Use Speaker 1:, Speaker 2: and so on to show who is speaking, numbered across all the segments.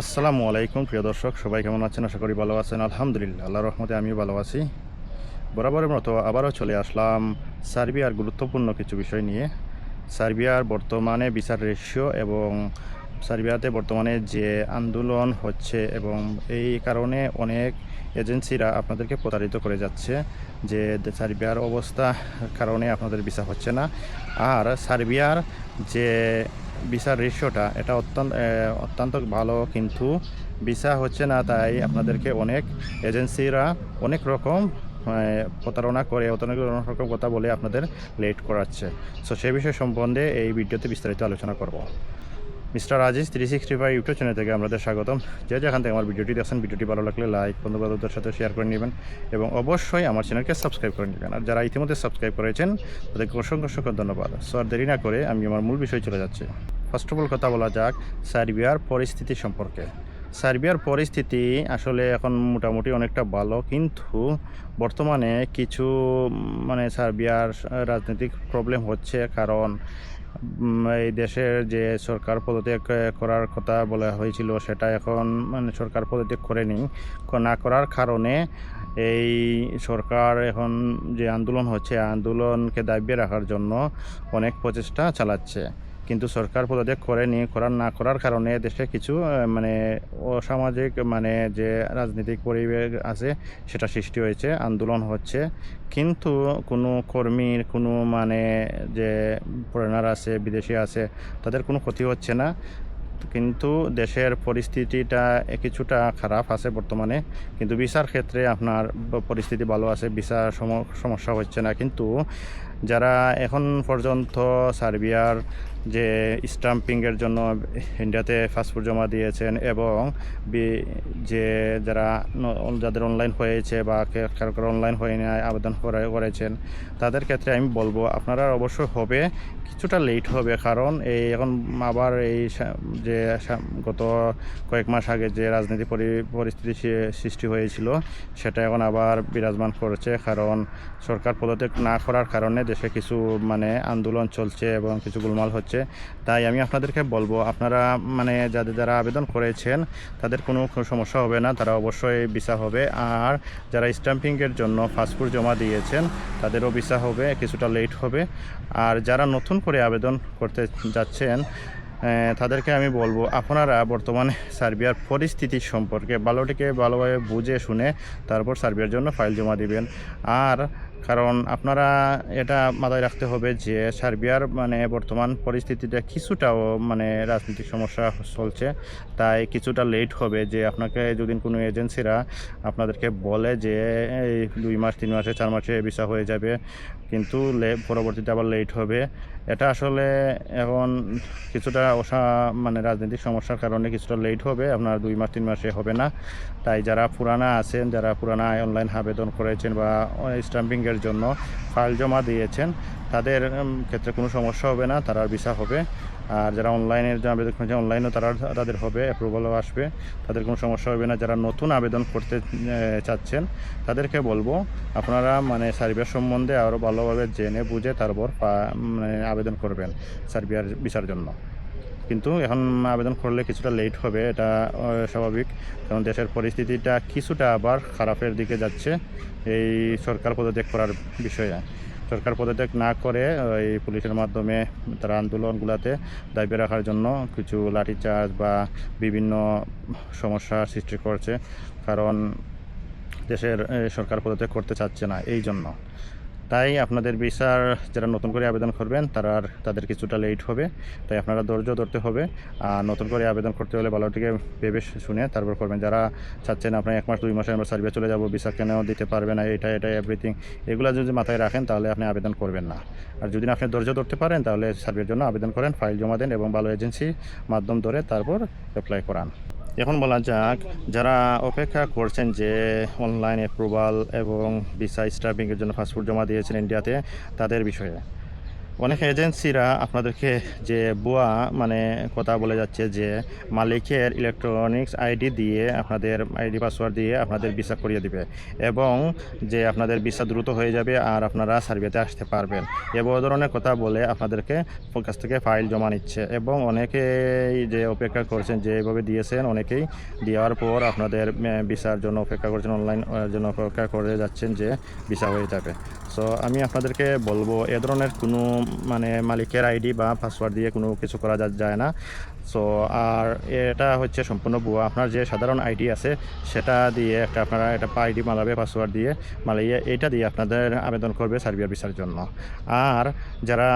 Speaker 1: আসসালামু আলাইকুম, প্রিয় দর্শক, সবাই কেমন আছেন? আশা করি ভালো আছেন। আলহামদুলিল্লাহ আল্লাহ রহমতে আমিও ভালো আছি। বরাবরের মতো আবারও চলে আসলাম সার্বিয়ার গুরুত্বপূর্ণ কিছু বিষয় নিয়ে। সার্বিয়ার বর্তমানে বিচার রেশিও এবং সার্বিয়াতে বর্তমানে যে আন্দোলন হচ্ছে এবং এই কারণে অনেক এজেন্সিরা আপনাদেরকে প্রতারিত করে যাচ্ছে যে সার্বিয়ার অবস্থা কারণে আপনাদের ভিসা হচ্ছে না। আর সার্বিয়ার যে ভিসার রেশিওটা এটা অত্যন্ত অত্যন্ত ভালো কিন্তু ভিসা হচ্ছে না তাই আপনাদেরকে অনেক এজেন্সিরা অনেক রকম প্রতারণা করে, অনেক রকম কথা বলে আপনাদের লেট করাচ্ছে। সো সেই বিষয় সম্বন্ধে এই ভিডিওতে বিস্তারিত আলোচনা করব। Mister Aziz three sixty five YouTube channel থেকে আমাদের স্বাগতম। যে যেখান থেকে আমার ভিডিওটি দেখছেন, ভিডিওটি ভালো লাগলে লাইক বন্ধু বান্ধবদের সাথে শেয়ার করে নেবেন এবং অবশ্যই আমার চ্যানেলকে সাবস্ক্রাইব করে নেবেন। আর যারা ইতিমধ্যে সাবস্ক্রাইব করেছেন, তাদেরকে অসংখ্য অসংখ্য ধন্যবাদ। সো আর দেরি না করে আমি আমার মূল বিষয় চলে যাচ্ছি। ফার্স্ট অফ অল কথা বলা যাক সার্বিয়ার পরিস্থিতি সম্পর্কে। সার্বিয়ার পরিস্থিতি আসলে এখন মোটামুটি অনেকটা ভালো, কিন্তু বর্তমানে কিছু মানে সার্বিয়ার রাজনৈতিক প্রবলেম হচ্ছে। কারণ এই দেশের যে সরকার পদত্যাগ করার কথা বলা হয়েছিল, সেটা এখন মানে সরকার পদত্যাগ করেনি। না করার কারণে এই সরকার এখন যে আন্দোলন হচ্ছে, আন্দোলনকে দাবিয়ে রাখার জন্য অনেক প্রচেষ্টা চালাচ্ছে। কিন্তু সরকার পদত্যাগ করেনি করার, না করার কারণে দেশে কিছু মানে অসামাজিক মানে যে রাজনৈতিক পরিবেশ আছে সেটা সৃষ্টি হয়েছে, আন্দোলন হচ্ছে। কিন্তু কোনো কর্মীর, কোনো মানে যে ফরেনার আছে, বিদেশি আছে, তাদের কোনো ক্ষতি হচ্ছে না। কিন্তু দেশের পরিস্থিতিটা কিছুটা খারাপ আছে বর্তমানে। কিন্তু ভিসার ক্ষেত্রে আপনার পরিস্থিতি ভালো আছে সম- সমস্যা হচ্ছে না। কিন্তু যারা এখন পর্যন্ত সার্বিয়ার যে স্টাম্পিংয়ের জন্য ইন্ডিয়াতে পাসপোর্ট জমা দিয়েছেন এবং যে যারা যাদের অনলাইন হয়েছে বা কারও কারও অনলাইন হয়ে নেয় আবেদন করে, করেছেন, তাদের ক্ষেত্রে আমি বলব আপনারা অবশ্যই হবে, কিছুটা লেট হবে কারণ এই এখন আবার এই যে গত কয়েক মাস আগে যে রাজনীতি পরি- পরিস্থিতি সৃষ্টি হয়েছিল, সেটা এখন আবার বিরাজমান করছে, কারণ সরকার পদত্যাগ না করার কারণে দেশে কিছু মানে আন্দোলন চলছে এবং কিছু গোলমাল হচ্ছে। তাই আমি আপনাদেরকে বলব, আপনারা মানে যাদের যারা আবেদন করেছেন, তাদের কোনো সমস্যা হবে না, তারা অবশ্যই ভিসা হবে। আর যারা স্ট্যাম্পিংয়ের জন্য পাসপোর্ট জমা দিয়েছেন, তাদেরও ভিসা হবে, কিছুটা লেট হবে। আর যারা নতুন করে আবেদন করতে যাচ্ছেন তাদেরকে আমি বলব, আপনারা বর্তমানে সার্বিয়ার পরিস্থিতি সম্পর্কে ভালোটিকে ভালোভাবে বুঝে শুনে তারপর সার্বিয়ার জন্য ফাইল জমা দিবেন। আর কারণ আপনারা এটা মাথায় রাখতে হবে যে সার্বিয়ার মানে বর্তমান পরিস্থিতিটা কিছুটাও মানে রাজনৈতিক সমস্যা চলছে। তাই কিছুটা লেট হবে যে আপনাকে যদি কোনো এজেন্সিরা আপনাদেরকে বলে যে, এই দুই মাস, তিন মাসে, চার মাসে ভিসা হয়ে যাবে, কিন্তু পরবর্তীতে আবার লেট হবে। এটা আসলে এখন কিছুটা অসা মানে রাজনৈতিক সমস্যার কারণে কিছুটা লেট হবে, আপনার দুই মাস, তিন মাসে হবে না। তাই যারা পুরানা আছেন, যারা পুরানা অনলাইন আবেদন করেছেন বা স্ট্যাম্পিংয়ের জন্য ফাইল জমা দিয়েছেন তাদের ক্ষেত্রে কোনো সমস্যা হবে না, তারা ভিসা হবে। আর যারা অনলাইনের যে আবেদন করেছেন অনলাইনেও তারা তাদের হবে অ্যাপ্রুভালও আসবে। তাদের কোনো সমস্যা হবে না, যারা নতুন আবেদন করতে চাচ্ছেন, তাদেরকে বলব, আপনারা মানে সার্বিয়ার সম্বন্ধে আরও ভালোভাবে জেনে বুঝে তারপর মানে আবেদন করবেন সার্বিয়ার ভিসার জন্য। কিন্তু এখন আবেদন করলে কিছুটা লেট হবে, এটা স্বাভাবিক। কারণ দেশের পরিস্থিতিটা কিছুটা আবার খারাপের দিকে যাচ্ছে, এই সরকার পদত্যাগ করার বিষয়ে। সরকার পদত্যাগ না করে, এই পুলিশের মাধ্যমে তারা আন্দোলনগুলোতে দাবি রাখার জন্য কিছু লাঠিচার্জ বা বিভিন্ন সমস্যা সৃষ্টি করছে। কারণ দেশের সরকার পদত্যাগ করতে চাচ্ছে না, এই জন্য। তাই আপনাদের ভিসার যারা নতুন করে আবেদন করবেন, তারা আর তাদের কিছুটা লেট হবে। তাই আপনারা ধৈর্য ধরতে হবে। আর নতুন করে আবেদন করতে হলে ভালোটিকে ভেবে শুনে তারপর করবেন। যারা চাচ্ছেন আপনার এক মাস, দুই মাসে আমরা সার্ভিস চলে যাব, ভিসা কেন দিতে পারবে না, এটা এটা এভরিথিং এগুলো যদি মাথায় রাখেন তাহলে আপনি আবেদন করবেন না। আর যদি আপনি ধৈর্য ধরতে পারেন তাহলে সার্ভের জন্য আবেদন করেন ফাইল জমা দেন এবং ভালো এজেন্সি মাধ্যম ধরে তারপর অ্যাপ্লাই করান। এখন বলা যাক, যারা অপেক্ষা করছেন যে অনলাইন অ্যাপ্রুভাল এবং ভিসা স্টাফিংয়ের জন্য পাসপোর্ট জমা দিয়েছেন ইন্ডিয়াতে তাদের বিষয়ে। অনেক এজেন্সিরা আপনাদেরকে যে বুয়া মানে কথা বলে যাচ্ছে যে মালিকের ইলেকট্রনিক্স আইডি দিয়ে আপনাদের আইডি পাসওয়ার্ড দিয়ে আপনাদের ভিসা করিয়ে দিবে এবং যে আপনাদের ভিসা দ্রুত হয়ে যাবে আর আপনারা সার্ভেতে আসতে পারবেন। এ ধরনের কথা বলে আপনাদেরকে কাছ থেকে ফাইল জমা নিচ্ছে এবং অনেকেই যে অপেক্ষা করছেন, যে এভাবে দিয়েছেন, অনেকেই দেওয়ার পর আপনাদের ভিসার জন্য অপেক্ষা করছেন অনলাইন জন্য অপেক্ষা করে যাচ্ছেন যে ভিসা হয়ে যাবে। সো আমি আপনাদেরকে বলব, এ ধরনের কোনো মানে মালিকের আইডি বা পাসওয়ার্ড দিয়ে কোনো কিছু করা যায় না। সো আর এটা হচ্ছে সম্পূর্ণ ভুয়া। আপনার যে সাধারণ আইডি আছে, সেটা দিয়ে একটা আপনারা একটা আইডি মালাবে, পাসওয়ার্ড দিয়ে মালিয়ে, এটা দিয়ে আপনাদের আবেদন করবে সার্বিয়া ভিসার জন্য। আর যারা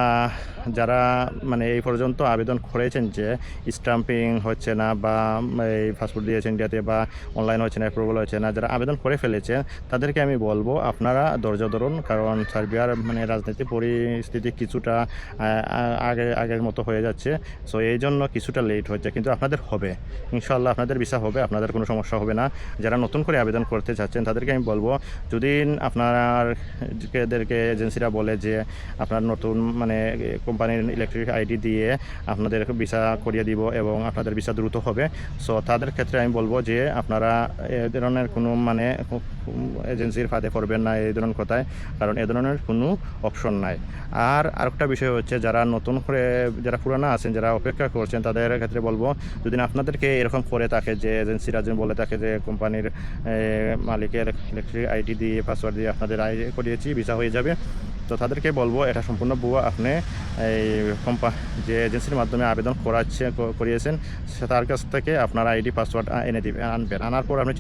Speaker 1: যারা মানে এই পর্যন্ত আবেদন করেছেন যে স্টাম্পিং হচ্ছে না বা এই পাসপোর্ট দিয়েছেন ইন্ডিয়াতে বা অনলাইন হচ্ছে না, অ্যাপ্রুভাল হচ্ছে না, যারা আবেদন করে ফেলেছেন তাদেরকে আমি বলব, আপনারা ধৈর্য ধরুন। কারণ সার্বিয়ার মানে রাজনৈতিক পরিস্থিতি কিছুটা আগে, আগের মতো হয়ে যাচ্ছে। সো এই জন্য কিছুটা লেট হচ্ছে কিন্তু আপনাদের হবে। ইনশাল্লাহ আপনাদের ভিসা হবে, আপনাদের কোনো সমস্যা হবে না। যারা নতুন করে আবেদন করতে চাচ্ছেন, তাদেরকে আমি বলব, যদি আপনার এদেরকে এজেন্সিরা বলে যে, আপনার নতুন মানে কোম্পানির ইলেকট্রিক আইডি দিয়ে আপনাদের ভিসা করিয়ে দিব এবং আপনাদের ভিসা দ্রুত হবে সো তাদের ক্ষেত্রে আমি বলব যে, আপনারা এ ধরনের কোনো মানে এজেন্সির ফাঁদে পড়বেন না এই ধরনের কথায়, কারণ এ ধরনের কোনো অপশন নাই। আর আরেকটা বিষয় হচ্ছে, যারা নতুন করে, যারা পুরানো আছেন, যারা অপেক্ষা করছেন, তাদের ক্ষেত্রে বলব, যদি আপনাদেরকে এরকম করে থাকে যে এজেন্সিরা যে বলে থাকে যে কোম্পানির মালিকের ইলেকট্রিক আইডি দিয়ে পাসওয়ার্ড দিয়ে আপনাদের আইডি করিয়েছি, ভিসা হয়ে যাবে, তো তাদেরকে বলব, এটা সম্পূর্ণ ভুয়া। আপনি এই কোম্পা যে এজেন্সির মাধ্যমে আবেদন করাচ্ছে করিয়েছেন তার কাছ থেকে আপনার আইডি পাসওয়ার্ড এনে দিবে, আনবেন। আনার পর আপনি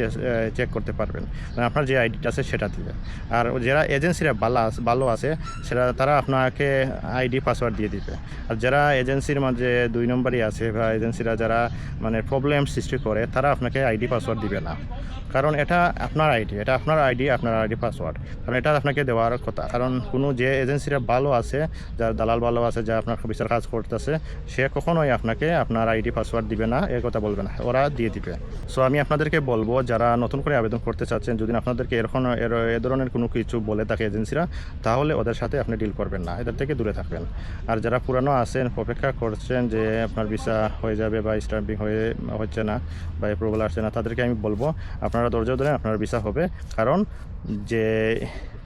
Speaker 1: চেক করতে পারবেন। মানে আপনার যে আইডিটা আছে সেটা দিবে। আর যারা এজেন্সিরা ভালো ভালো আছে সেটা তারা আপনাকে আইডি পাসওয়ার্ড দিয়ে দিবে। আর যারা এজেন্সির মাঝে দুই নম্বরই আছে, বা এজেন্সিরা যারা মানে প্রবলেম সৃষ্টি করে, তারা আপনাকে আইডি পাসওয়ার্ড দিবে না। কারণ এটা আপনার আইডি এটা আপনার আইডি আপনার আইডি পাসওয়ার্ড কারণ এটা আপনাকে দেওয়ার কথা। কারণ কোনো যে এজেন্সিরা ভালো আছে, যার দালাল ভালো আছে যা আপনার বিচার কাজ করতেছে, সে কখনোই আপনাকে আপনার আইডি, পাসওয়ার্ড দিবে না, এ কথা বলবে না, ওরা দিয়ে দিবে। সো আমি আপনাদেরকে বলব, যারা নতুন করে আবেদন করতে চাচ্ছেন, যদি আপনাদেরকে এরকম, এর- এ ধরনের কোনো কিছু বলে থাকে এজেন্সিরা, তাহলে ওদের সাথে আপনি ডিল করবেন না, এদের থেকে দূরে থাকবেন। আর যারা পুরানো আছেন, অপেক্ষা করছেন যে আপনার ভিসা হয়ে যাবে বা স্টাম্পিং হয়ে, হচ্ছে না বা অ্যাপ্রুভাল আসছে না, তাদেরকে আমি বলব, আপনারা ধৈর্য ধরেন আপনার ভিসা হবে, কারণ যে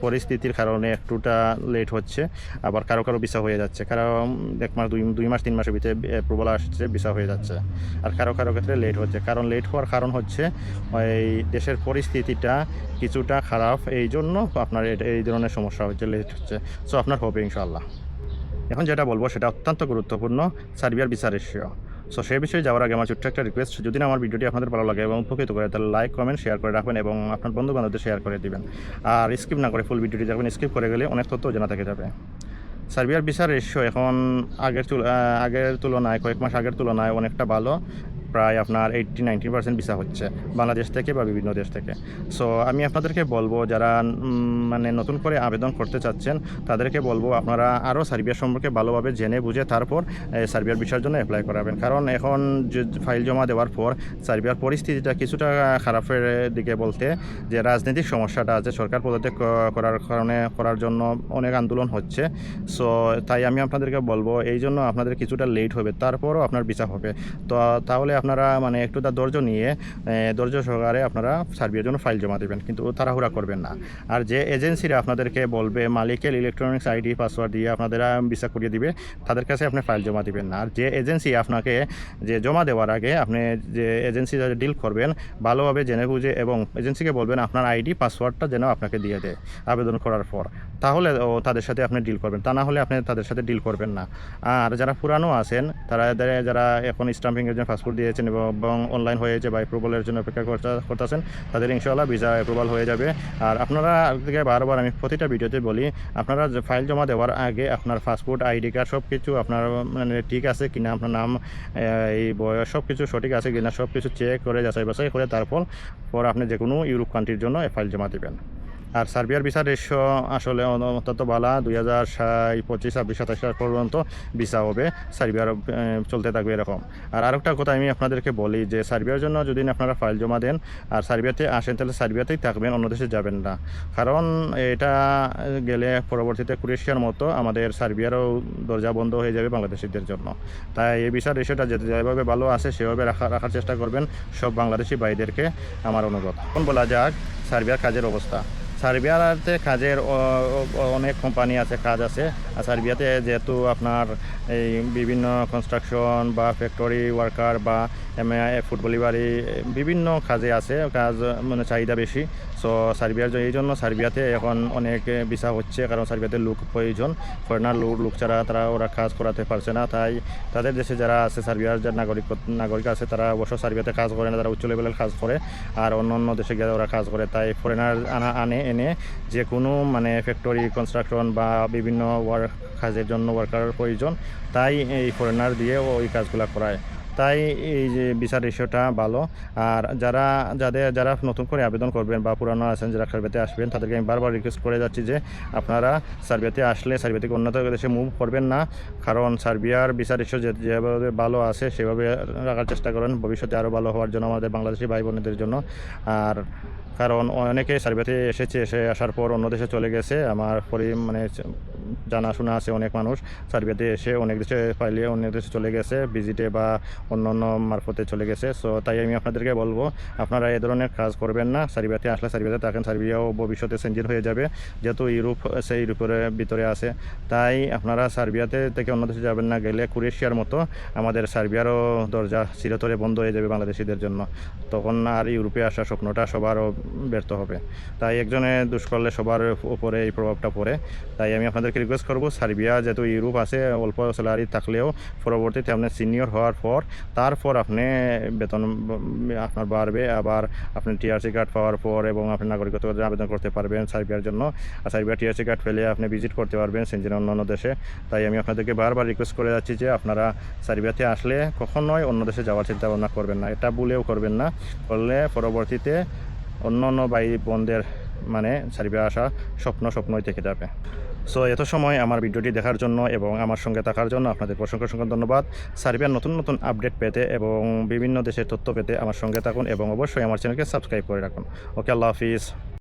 Speaker 1: পরিস্থিতির কারণে একটুটা লেট হচ্ছে, আবার কারও কারও ভিসা হয়ে যাচ্ছে। কারণ এক মাস, দুই দুই মাস, তিন মাসের ভিতরে অ্যাপ্রুভাল আসছে ভিসা হয়ে যাচ্ছে। আর কারও কারও ক্ষেত্রে লেট হচ্ছে। কারণ লেট হওয়ার কারণ হচ্ছে ওই দেশের পরিস্থিতিটা কিছুটা খারাপ। এই জন্য আপনার এই ধরনের সমস্যা হচ্ছে লেট হচ্ছে। সো আপনার হবে ইনশাল্লাহ এখন যেটা বলব, সেটা অত্যন্ত গুরুত্বপূর্ণ, সার্বিয়ার ভিসা রেশিও সো সেই বিষয়ে যাওয়ার আগে আমার ছোট্ট একটা রিকোয়েস্ট যদি না আমার ভিডিওটি আপনাদের ভালো লাগে এবং উপকৃত করে, তাহলে লাইক কমেন্ট শেয়ার করে রাখবেন এবং আপনার বন্ধু বান্ধবদের শেয়ার করে দেবেন। আর স্কিপ না করে ফুল ভিডিওটি দেখবেন স্কিপ করে গেলে অনেক তথ্য জানা থেকে যাবে। সার্বিয়ার বিচার রেশিও এখন আগের আগের তুলনায়, কয়েক মাস আগের তুলনায় অনেকটা ভালো। প্রায় আপনার এইট্টি নাইনটি পার্সেন্ট ভিসা হচ্ছে বাংলাদেশ থেকে বা বিভিন্ন দেশ থেকে। সো আমি আপনাদেরকে বলব, যারা মানে নতুন করে আবেদন করতে চাচ্ছেন, তাদেরকে বলব, আপনারা আরও সার্বিয়া সম্পর্কে ভালোভাবে জেনে বুঝে তারপর সার্বিয়ার বিষয়ের জন্য অ্যাপ্লাই করাবেন। কারণ এখন যে ফাইল জমা দেওয়ার পর, সার্বিয়ার পরিস্থিতিটা কিছুটা খারাপের দিকে বলতে, যে রাজনৈতিক সমস্যাটা আছে, সরকার পদত্যাগ করার কারণে, করার জন্য অনেক আন্দোলন হচ্ছে। সো তাই আমি আপনাদেরকে বলব, এই জন্য আপনাদের কিছুটা লেট হবে, তারপরও আপনার বিচার হবে। তো, তাহলে আপনারা মানে একটু তার ধৈর্য নিয়ে ধৈর্য সহকারে আপনারা সার্বিয়ার জন্য ফাইল জমা দেবেন, কিন্তু তাড়াহুড়া করবেন না। আর যে এজেন্সিরা আপনাদেরকে বলবে, মালিকের ইলেকট্রনিক্স আইডি পাসওয়ার্ড দিয়ে আপনাদের ভিসা করিয়ে দিবে, তাদের কাছে আপনি ফাইল জমা দিবেন না। আর যে এজেন্সি আপনাকে যে জমা দেওয়ার আগে আপনি যে এজেন্সি ডিল করবেন, ভালোভাবে জেনে বুঝে এবং এজেন্সিকে বলবেন, আপনার আইডি পাসওয়ার্ডটা যেন আপনাকে দিয়ে দেয় আবেদন করার পর। তাহলে ও তাদের সাথে আপনি ডিল করবেন, তা না হলে আপনি তাদের সাথে ডিল করবেন না। আর যারা পুরানো আছেন, তারা যারা এখন স্টাম্পিংয়ের জন্য পাসপোর্ট দিয়েছেন এবং অনলাইন হয়ে হয়েছে বা অ্যাপ্রুভালের জন্য অপেক্ষা করতে- করতেছেন, তাদের ইনশাআল্লাহ ভিসা অ্যাপ্রুভাল হয়ে যাবে। আর আপনারা থেকে বারবার আমি প্রতিটা ভিডিওতে বলি, আপনারা ফাইল জমা দেওয়ার আগে আপনার পাসপোর্ট আইডি কার্ড সব কিছু আপনার মানে ঠিক আছে কিনা, আপনার নাম এই বয়স সব কিছু সঠিক আছে কিনা সব কিছু চেক করে যাচাই বাছাই করে তারপর, পর আপনি যে কোনো ইউরোপ কান্ট্রির জন্য ফাইল জমা দেবেন। আর সার্বিয়ার ভিসা রেশিও আসলে অত্যন্ত ভালো দুই হাজার সাই, পঁচিশ, ছাব্বিশ সাতাশ পর্যন্ত ভিসা হবে। সার্বিয়ার চলতে থাকবে এরকম। আর আরেকটা কথা আমি আপনাদেরকে বলি যে, সার্বিয়ার জন্য যদি আপনারা ফাইল জমা দেন আর সার্বিয়াতে আসেন, তাহলে সার্বিয়াতেই থাকবেন, অন্য দেশে যাবেন না। কারণ এটা গেলে পরবর্তীতে ক্রোয়েশিয়ার মতো আমাদের সার্বিয়ারও দরজা বন্ধ হয়ে যাবে বাংলাদেশিদের জন্য। তাই এই ভিসা রেশিওটা যে, যেভাবে ভালো আছে, সেভাবে রাখা, রাখার চেষ্টা করবেন সব বাংলাদেশি ভাইদেরকে। আমার অনুরোধ। এখন বলা যাক সার্বিয়ার কাজের অবস্থা। সার্বিয়াতে কাজের অনেক কোম্পানি আছে, কাজ আছে। আর সার্বিয়াতে যেহেতু আপনার এই বিভিন্ন কনস্ট্রাকশন বা ফ্যাক্টরি ওয়ার্কার বা ফুটবলি বাড়ি বিভিন্ন কাজে আছে, কাজ মানে চাহিদা বেশি। সো সার্বিয়ার এই জন্য সার্বিয়াতে এখন অনেক ভিসা হচ্ছে, কারণ সার্বিয়াতে লোক প্রয়োজন। ফরেনার লোক লোক ছাড়া তারা ওরা কাজ করাতে পারছে না। তাই তাদের দেশে যারা আছে সার্বিয়ার যারা নাগরিক নাগরিক আছে, তারা অবশ্য সার্বিয়াতে কাজ করে না, তারা উচ্চ লেভেলের কাজ করে। আর অন্য অন্য দেশে গিয়ে ওরা কাজ করে। তাই ফরেনার আনা, আনে, এনে যে কোনো মানে ফ্যাক্টরি কনস্ট্রাকশন বা বিভিন্ন ওয়ার্ক কাজের জন্য ওয়ার্কার প্রয়োজন। তাই এই ফরেনার দিয়ে ওই কাজগুলো করায়। তাই এই যে বিচার রেশিওটা ভালো। আর যারা, যাদের, যারা নতুন করে আবেদন করবেন বা পুরানো আছেন যারা সার্ভেতে আসবেন, তাদেরকে আমি বারবার রিকোয়েস্ট করে যাচ্ছি যে আপনারা সার্বিয়াতে আসলে সার্বিয়া উন্নত দেশে মুভ করবেন না। কারণ সার্বিয়ার বিচার রেশিও যেভাবে ভালো আছে, সেভাবে রাখার চেষ্টা করেন। ভবিষ্যতে আরও ভালো হওয়ার জন্য আমাদের বাংলাদেশি ভাই বোনেদের জন্য। আর কারণ অনেকে সার্বিয়াতে এসেছে, এসে আসার পর অন্য দেশে চলে গেছে। আমার পরি মানে জানাশোনা আছে অনেক মানুষ সার্বিয়াতে এসে, অনেক দেশে পাইলে অনেক দেশে চলে গেছে, ভিজিটে বা অন্য অন্য মারফতে চলে গেছে। সো তাই আমি আপনাদেরকে বলব, আপনারা এ ধরনের কাজ করবেন না। সার্বিয়াতে আসলে সার্বিয়াতে থাকেন সার্বিয়াও ভবিষ্যতে সেঞ্জিন হয়ে যাবে, যেহেতু ইউরোপ, সেই ইউরোপের ভিতরে আছে। তাই আপনারা সার্বিয়াতে থেকে অন্য দেশে যাবেন না, গেলে ক্রোয়েশিয়ার মতো আমাদের সার্বিয়ারও দরজা চিরতরে বন্ধ হয়ে যাবে বাংলাদেশিদের জন্য। তখন আর ইউরোপে আসা স্বপ্নটা সবারও ব্যর্থ হবে। তাই একজনে দুষ করলে সবার উপরে এই প্রভাবটা পড়ে। তাই আমি আপনাদেরকে রিকোয়েস্ট করব, সার্বিয়া যেহেতু ইউরোপ আছে, অল্প স্যালারি থাকলেও পরবর্তীতে আপনি সিনিয়র হওয়ার পর, তারপর আপনি বেতন আপনার বাড়বে, আবার আপনি টিআরসি কার্ড পাওয়ার পর এবং আপনি নাগরিকত্ব আবেদন করতে পারবেন সার্বিয়ার জন্য। আর সার্বিয়া টিআরসি কার্ড পেলে আপনি ভিজিট করতে পারবেন সেঞ্জিন অন্যান্য দেশে। তাই আমি আপনাদেরকে বারবার রিকোয়েস্ট করে যাচ্ছি যে আপনারা সার্বিয়াতে আসলে কখনোই অন্য দেশে যাওয়ার চিন্তা ভাবনা করবেন না। এটা ভুলেও করবেন না। করলে পরবর্তীতে অন্য অন্য ভাই বোনদের মানে সার্বিয়া আসা স্বপ্ন স্বপ্নই থেকে যাবে। সো এত সময় আমার ভিডিওটি দেখার জন্য এবং আমার সঙ্গে থাকার জন্য আপনাদের অসংখ্য অসংখ্য ধন্যবাদ। সার্বিয়ার নতুন নতুন আপডেট পেতে এবং বিভিন্ন দেশের তথ্য পেতে আমার সঙ্গে থাকুন এবং অবশ্যই আমার চ্যানেলকে সাবস্ক্রাইব করে রাখুন। ওকে আল্লাহ হাফিজ।